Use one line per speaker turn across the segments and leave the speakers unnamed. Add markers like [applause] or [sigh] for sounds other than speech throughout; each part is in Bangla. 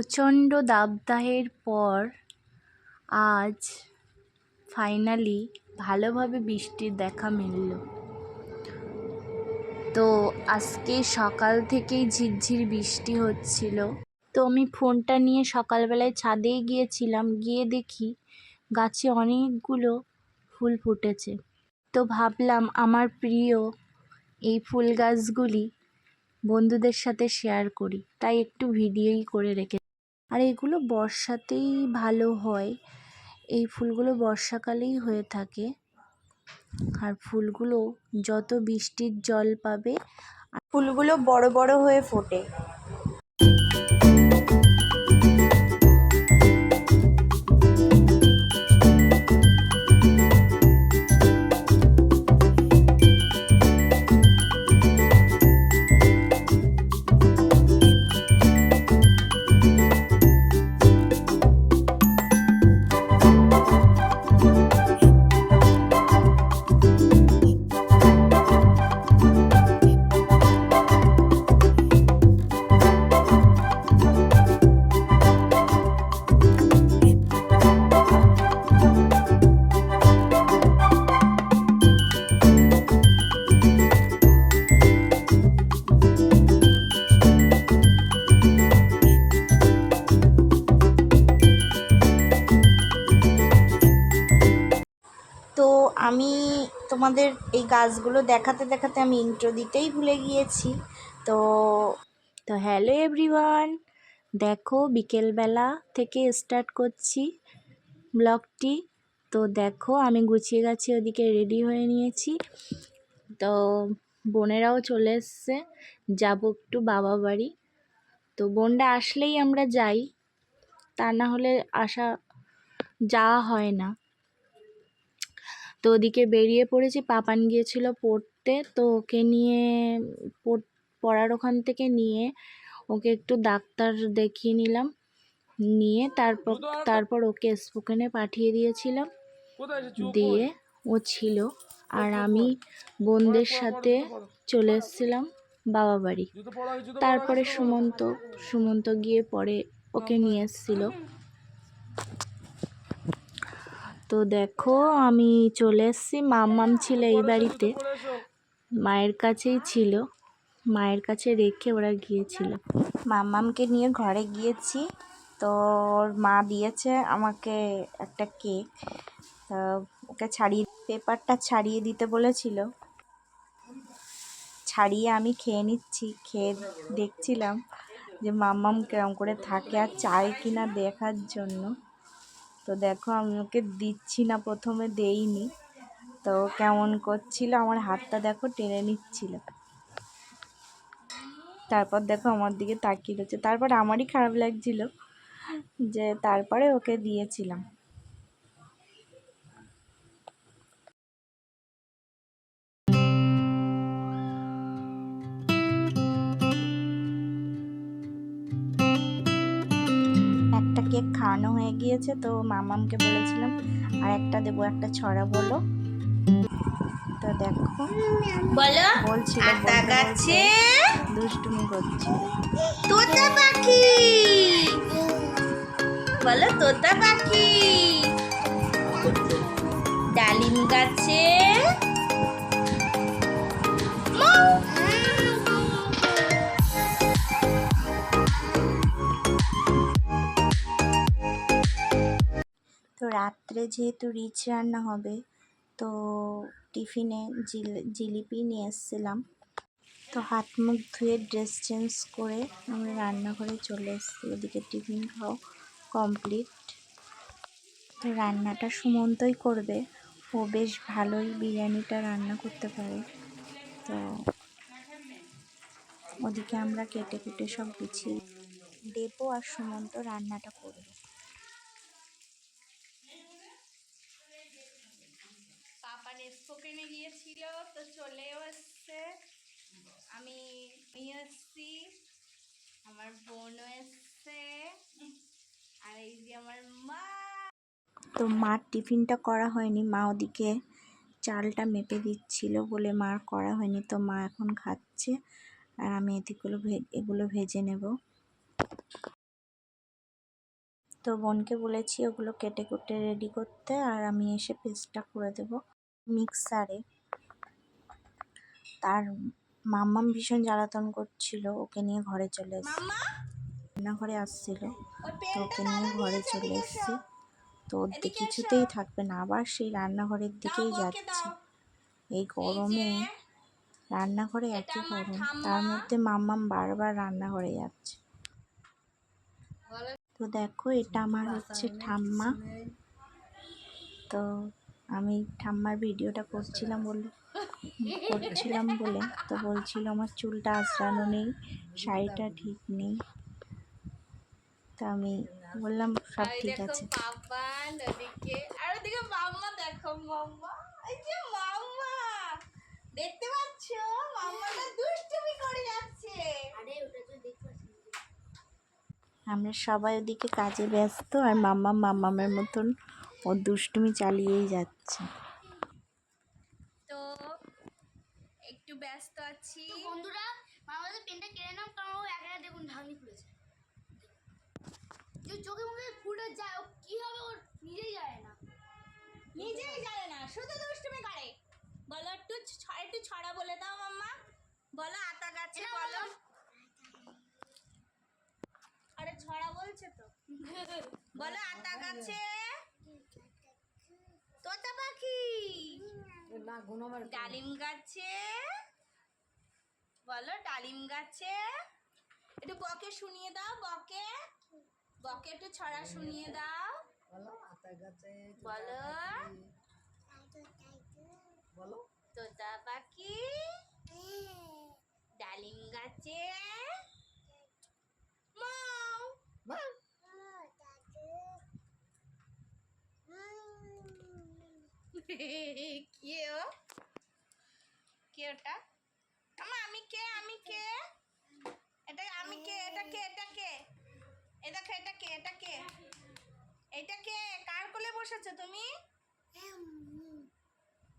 প্রচণ্ড দাবদাহের পর আজ ফাইনালি ভালোভাবে বৃষ্টির দেখা মিলল। তো আজকে সকাল থেকেই ঝিরঝির বৃষ্টি হচ্ছিল। তো আমি ফোনটা নিয়ে সকালবেলায় ছাদেই গিয়েছিলাম, গিয়ে দেখি গাছে অনেকগুলো ফুল ফুটেছে। তো ভাবলাম আমার প্রিয় এই ফুল গাছগুলি বন্ধুদের সাথে শেয়ার করি, তাই একটু ভিডিওই করে রেখে আর এগুলো বর্ষাতেই ভালো হয়। এই ফুলগুলো বর্ষাকালেই হয়ে থাকে। আর ফুলগুলো যত বৃষ্টির জল পাবে ফুলগুলো বড় বড় হয়ে ফোটে। আমি তোমাদের এই গাছগুলো দেখাতে দেখাতে আমি ইন্ট্রো দিতেই ভুলে গিয়েছি। তো তো হ্যালো এভরিওয়ান দেখো বিকেলবেলা থেকে স্টার্ট করছি ব্লগটি তো দেখো, আমি গুছিয়ে গাছি, ওদিকে রেডি হয়ে নিয়েছি। তো বোনেরাও চলে এসছে, যাব একটু বাবা বাড়ি। তো বোনরা আসলেই আমরা যাই, তা না হলে আসা যাওয়া হয় না। তো ওদিকে বেরিয়ে পড়েছি পাপান গিয়েছিল পড়তে, তো ওকে নিয়ে পড়ার ওখান থেকে নিয়ে ওকে একটু ডাক্তার দেখিয়ে নিলাম। নিয়ে তারপর তারপর ওকে স্পোকেনে পাঠিয়ে দিয়েছিলাম। দিয়ে ও ছিল। আর আমি বোনদের সাথে চলে এসেছিলাম বাবা বাড়ি। তারপরে সুমন্ত সুমন্ত গিয়ে পরে ওকে নিয়ে এসেছিল। তো দেখো, আমি চলে এসেছি। মাম্মাম ছিল এই বাড়িতে। মায়ের কাছেই ছিল। মায়ের কাছে রেখে ওরা গিয়েছিল। মাম্মামকে নিয়ে ঘরে গিয়েছি। তো ওর মা দিয়েছে আমাকে একটা কেক। ওকে ছাড়িয়ে, পেপারটা ছাড়িয়ে দিতে বলেছিল। ছাড়িয়ে আমি খেয়ে নিচ্ছি। খেয়ে দেখছিলাম যে মাম্মাম কেরম করে থাকে আর চায় কিনা দেখার জন্য। তো দেখো, আমি ওকে দিচ্ছি না, প্রথমে দেইনি। তো কেমন করছিল, আমার হাতটা দেখো টেনে নিচ্ছিল। তারপর দেখো আমার দিকে তাকিয়ে রয়েছে। তারপর আমারই খারাপ লাগছিল যে, তারপরে ওকে দিয়েছিলাম। হয়ে গিয়েছে তো মামামকে বলেছিলাম আর একটা দেবো একটা ছড়া বলো। তো দেখো
বলো
বলছিল
গাছে
দুষ্টুমি করছে।
তোতা পাখি। বলো তোতা পাখি। ডালিম গাছে
তো রাত্রে যেহেতু রিচ রান্না হবে, তো টিফিনে জিল- জিলিপি নিয়ে এসেছিলাম। তো হাত মুখ ধুয়ে ড্রেস চেঞ্জ করে আমরা রান্নাঘরে চলে এসেছি। ওদিকে টিফিন খাও কমপ্লিট। তো রান্নাটা সুমন্তই করবে। ও বেশ ভালোই বিরিয়ানিটা রান্না করতে পারে। তো ওদিকে আমরা কেটে কুটে সব গুছিয়ে দেবো আর সুমন্ত রান্নাটা করবে
পাপা স্পোকেনে গিয়েছিল তো চলেও এসছে আমি এসছি আমার বোনও এসছে আর এই যে আমার মা
তো মার টিফিনটা করা হয়নি, মা ওদিকে চালটা মেপে দিচ্ছিল বলে মার করা হয়নি, তো মা এখন খাচ্ছে। আর আমি এদিকগুলো এগুলো ভেজে নেব। তো বোনকে বলেছি ওগুলো কেটে কুটে রেডি করতে, আর আমি এসে পেস্টটা করে দেব। মিক্সারে। তার মাম্মাম ভীষণ জ্বালাতন করছিল ওকে নিয়ে ঘরে চলে এসেছি। রান্নাঘরে আসছিল তো ওকে নিয়ে ঘরে চলে
এসো।
এসেছি। তো ওর। কিছুতেই থাকবে না আবার সেই রান্নাঘরের দিকেই যাচ্ছে। এই
এই
গরমে রান্নাঘরে একই গরম তার মধ্যে মাম্মাম বারবার রান্নাঘরে যাচ্ছে। তো দেখো এটা আমার হচ্ছে ঠাম্মা। তো আমি ঠাম্মার ভিডিওটা করছিলাম বলে করছিলাম বলে তো বলছিল আমার চুলটা আঁচড়ানো নেই শাড়িটা ঠিক নেই। তো আমি বললাম সব ঠিক আছে।
আর ওদিকে মাম্মা দেখো মাম্মা। এই যে মাম্মা দেখতে পাচ্ছ? মাম্মা দুষ্টুমি করে যাচ্ছে। আরে ওটা তো দেখতে
আমরা সবাই ওদিকে কাজে ব্যস্ত আর মাম্মা মাম্মামের মতন ও দুষ্টুমি চালিয়েই যাচ্ছে
তো একটু আছি
তো বন্ধুরা মামাদের পেনটা কেড়ে নাও কারণ ও একা একা দেখুন ঢাকনি খুলেছে। যে চোখে মুখে ফুটে যায় ও কি হবে ওর নিজেই যায় না।
নিজেই জানে না শুধু দুষ্টুমি করে। বলো একটু একটু ছড়া বলে দাও মাম্মা। বলো আতা গাছে বলো।
বলো।
আরে ছড়া বলছে তো। বলো আতা গাছে। তোতা পাখি। ডালিম গাছে। বলো ডালিম গাছে? একটু বকে শুনিয়ে দাও বকে। বকে একটু ছড়া শুনিয়ে দাও। বলো বলো। তোতা পাখি? ডালিম গাছে? মাও [laughs] কে ও? কে ওটা? কে? আমি কে? এটা আমি কে? এটা কে? এটা কে? এটা কে এটা কে? এটা কে? এটা কে? কার কোলে বসেছো তুমি?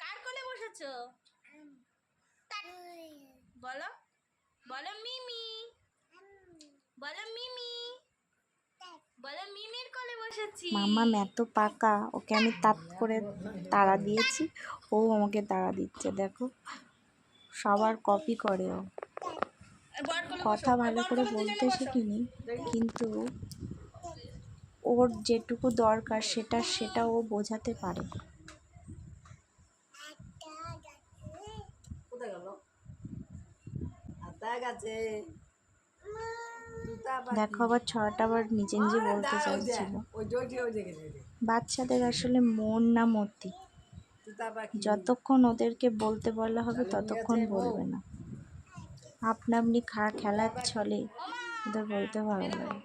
কার কোলে বসেছো। বলো। বলো মিমি। বলো মিমি। বলো মিমির কোলে বসেছি।
মাম্মাম এত পাকা। ওকে আমি তাত করে তাড়া দিয়েছি। ও আমাকে তাড়া দিচ্ছে, দেখো। সবার কপি করে ও কথা ভালো করে বলতে শিখিনি কিন্তু ওর যেটুকু দরকার সেটা সেটা ও বোঝাতে পারে। দেখো আবার ছটা আবার নিজে নিজে বলতে চাইছিল। বাচ্চাদের আসলে মন না মতি। যতক্ষণ ওদেরকে বলতে বলা হবে ততক্ষণ বলবে না। আপনা আপনি খা খেলার ছলে ওদের বলতে ভালো লাগে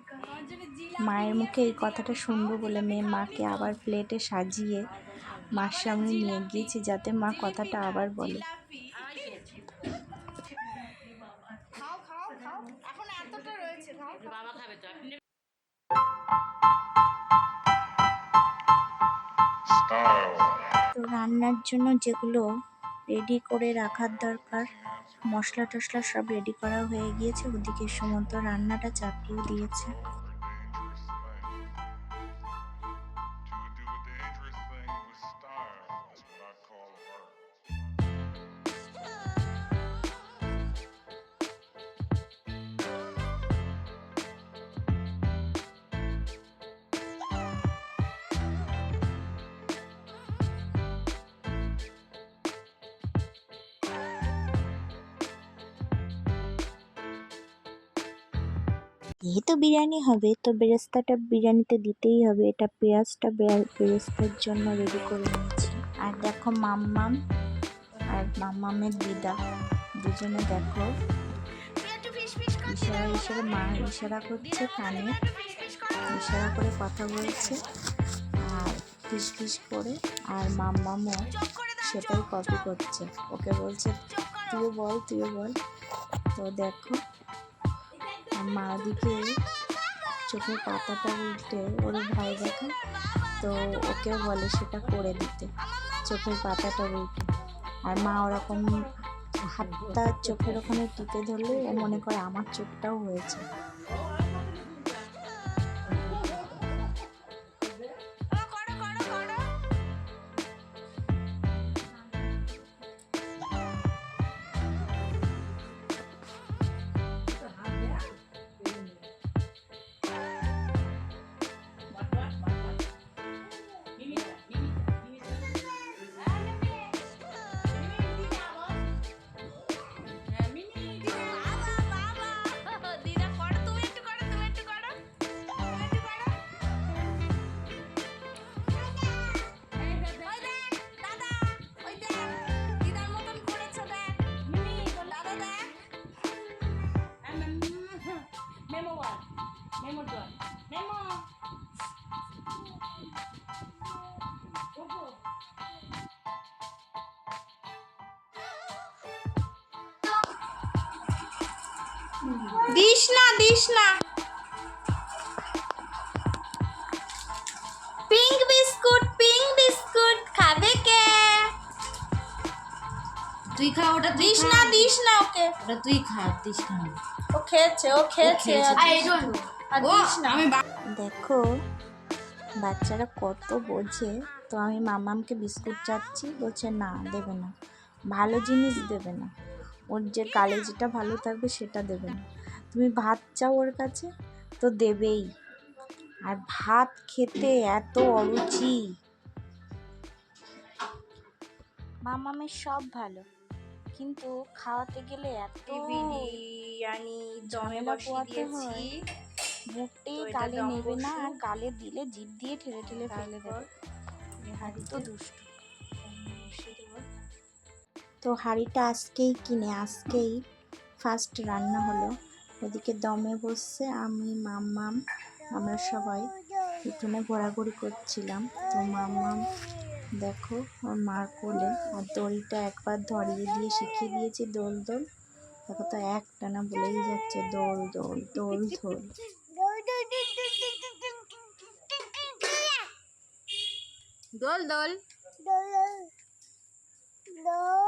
মায়ের মুখে এই কথাটা শুনব বলে মেয়ে মাকে আবার প্লেটে সাজিয়ে মার সামনে নিয়ে গিয়েছি যাতে মা কথাটা আবার বলে।
জিলাপি তো
রান্নার জন্য যেগুলো রেডি করে রাখার দরকার মশলা টশলা সব রেডি করা হয়ে গিয়েছে। ওদিকে সমস্ত রান্নাটা চাপিয়ে দিয়েছে। যেহেতু বিরিয়ানি হবে, তো বেরেস্তাটা বিরিয়ানিতে দিতেই হবে। এটা পেঁয়াজটা বেরেস্তার জন্য রেডি করে নিয়েছি। আর দেখো মাম্মাম আর মাম্মামের দিদা দুজনে দেখো ইশারা ইশারা, মা ইশারা করছে কানে। ইশারা করে কথা বলছে আর ফিস করে। আর মাম্মামও সেটাই কপি করছে। ওকে বলছে, তুইও বল তুইও বল। তো দেখো মা দিকে চোখের পাতাটা উল্টে ওর ভয় দেখে, তো ওকে বলে সেটা করে দিতে। চোখের পাতাটা উল্টে। আর মা ওরকম হাতটা চোখের ওখানে টিপে ধরলে ও মনে করে আমার চোখটাও হয়েছে।
দিস না দিস না। পিঙ্ক বিস্কুট পিঙ্ক বিস্কুট খাবে কে?
তুই খা ওটা
দিস। না দিস না ওকে।
ওটা তুই খা দিস না।
ও খেয়েছে ও খেয়েছে।
আমি বা-
দেখো বাচ্চারা কত বোঝে। তো আমি মামামকে বিস্কুট চাচ্ছি বলছে না দেবে না। ভালো জিনিস দেবে না। ওর যে কালে যেটা ভালো থাকবে সেটা দেবে না। তুমি ভাত চাও ওর কাছে? তো দেবেই। আর ভাত খেতে এত অরুচি। মামামের সব ভালো। কিন্তু খাওয়াতে গেলে এত
বিরিয়ানি
পোয়াতে
দিয়েছি।
মোটেই গালে নেবে না। আর গালে দিলে জিভ দিয়ে ঠেলে ঠেলে ফেলে দেবে। হাড়ি তো দুষ্টু। তো হাঁড়িটা আজকেই কিনে আজকেই ফার্স্ট রান্না হলো। ওদিকে দমে বসছে আমি মাম্মাম আমরা সবাই। উঠোনে ঘোরাঘুরি করছিলাম। তো মাম্মাম দেখো ওর মার কোলে। আর দড়িটা একবার ধরিয়ে দিয়ে শিখিয়ে দিয়েছি দোল দোল। দেখো তো একটানা বলেই যাচ্ছে দোল। দোল দোল। দোল
দোল দোল।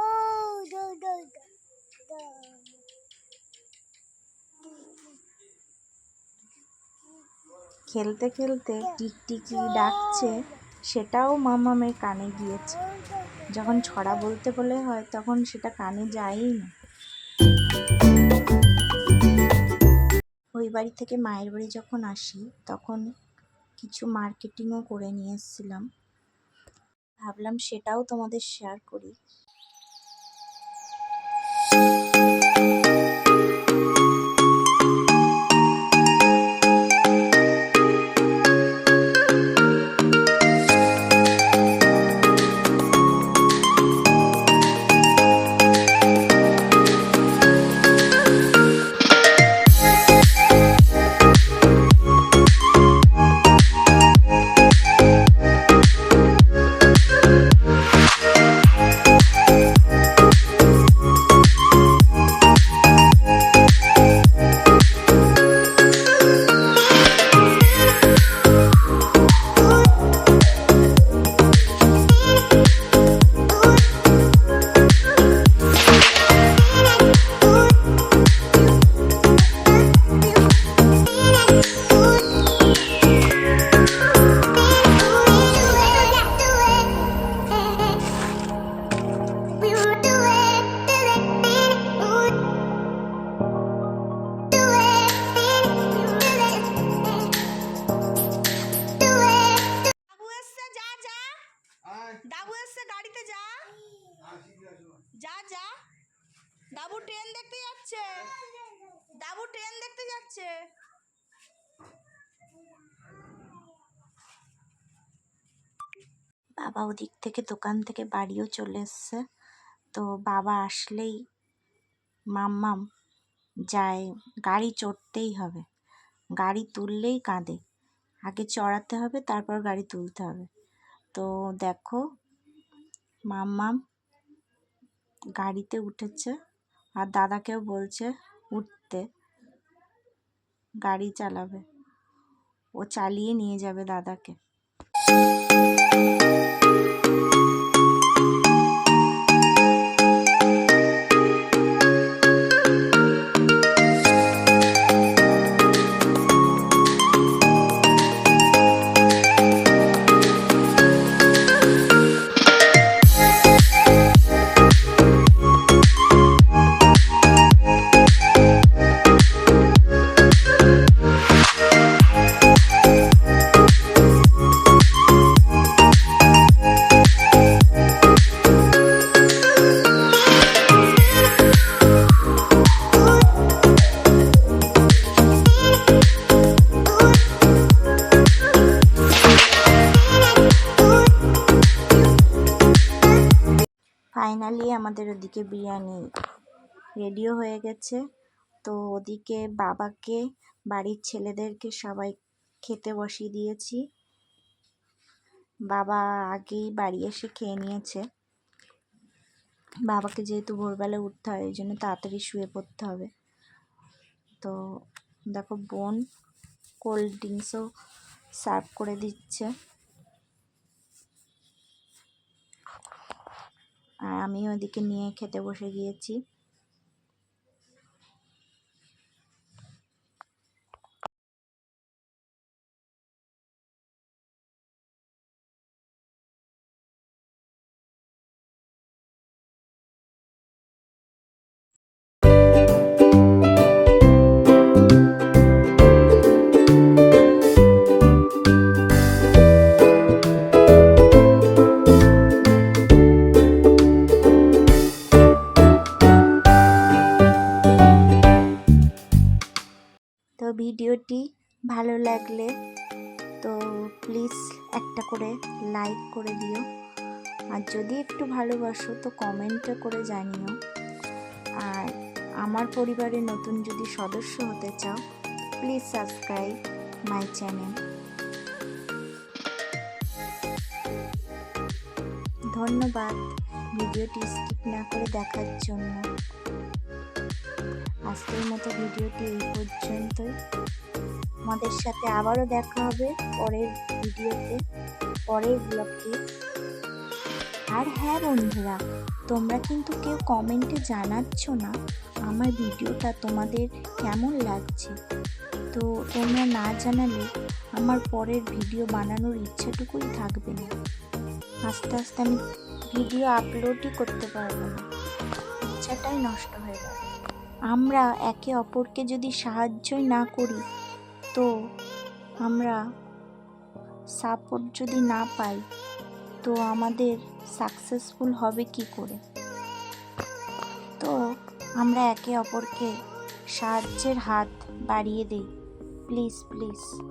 খেলতে খেলতে টিকটিকি ডাকছে, সেটাও মামামের কানে গিয়েছে। যখন ছড়া বলতে বলে হয়, তখন সেটা কানে যায়ই না। ওই বাড়ি থেকে মায়ের বাড়ি যখন আসি, তখন কিছু মার্কেটিংও করে নিয়ে এসেছিলাম। ভাবলাম সেটাও তোমাদের শেয়ার করি।
দাবু দাবু এসছে গাড়িতে যা। যা যা। দাবু ট্রেন দেখতে যাচ্ছে। দাবু ট্রেন দেখতে যাচ্ছে।
বাবা ওদিক থেকে দোকান থেকে বাড়িও চলে এসছে। তো বাবা আসলেই মাম্মাম যায়, গাড়ি চড়তেই হবে। গাড়ি তুললেই কাঁদে। আগে চড়াতে হবে, তারপর গাড়ি তুলতে হবে। তো দেখো, মাম্মাম গাড়িতে উঠেছে আর দাদাকেও বলছে, উঠতে। গাড়ি চালাবে। ও চালিয়ে নিয়ে যাবে দাদাকে। ফাইনালি আমাদের ওদিকে বিরিয়ানি রেডিও হয়ে গেছে। তো ওদিকে বাবাকে, বাড়ির ছেলেদেরকে সবাই খেতে বসিয়ে দিয়েছি। বাবা আগেই বাড়ি এসে খেয়ে নিয়েছে। বাবাকে যেহেতু ভোরবেলা উঠতে হয় ওই জন্য তাড়াতাড়ি শুয়ে পড়তে হবে। তো দেখো বোন কোল্ড ড্রিঙ্কসও সার্ভ করে দিচ্ছে। আর আমি ওদিকে নিয়ে খেতে বসে গিয়েছি। ভিডিওটি ভালো লাগলে তো প্লিজ একটা করে লাইক করে দিও। আর যদি একটু ভালোবাসো তো কমেন্টও করে জানিও। আর আমার পরিবারে নতুন যদি সদস্য হতে চাও, প্লিজ সাবস্ক্রাইব মাই চ্যানেল। ধন্যবাদ ভিডিওটি স্কিপ না করে দেখার জন্য। আজকের মতো ভিডিওটি এই পর্যন্তই। আমাদের সাথে আবারও দেখা হবে পরের ভিডিওতে, পরের ব্লগে আর হ্যাঁ বন্ধুরা, তোমরা কিন্তু কেউ কমেন্টে জানাচ্ছ না আমার ভিডিওটা তোমাদের কেমন লাগছে। তো তোমরা না জানালে আমার পরের ভিডিও বানানোর ইচ্ছাটুকুই থাকবে না। আস্তে আস্তে আমি ভিডিও আপলোডই করতে পারব না। ইচ্ছাটাই নষ্ট হয়ে যাবে আমরা একে অপরকে যদি সাহায্যই না করি, তো আমরা সাপোর্ট যদি না পাই, তো আমাদের সাকসেসফুল হবে কি করে? তো আমরা একে অপরকে সাহায্যের হাত বাড়িয়ে দিই। Please please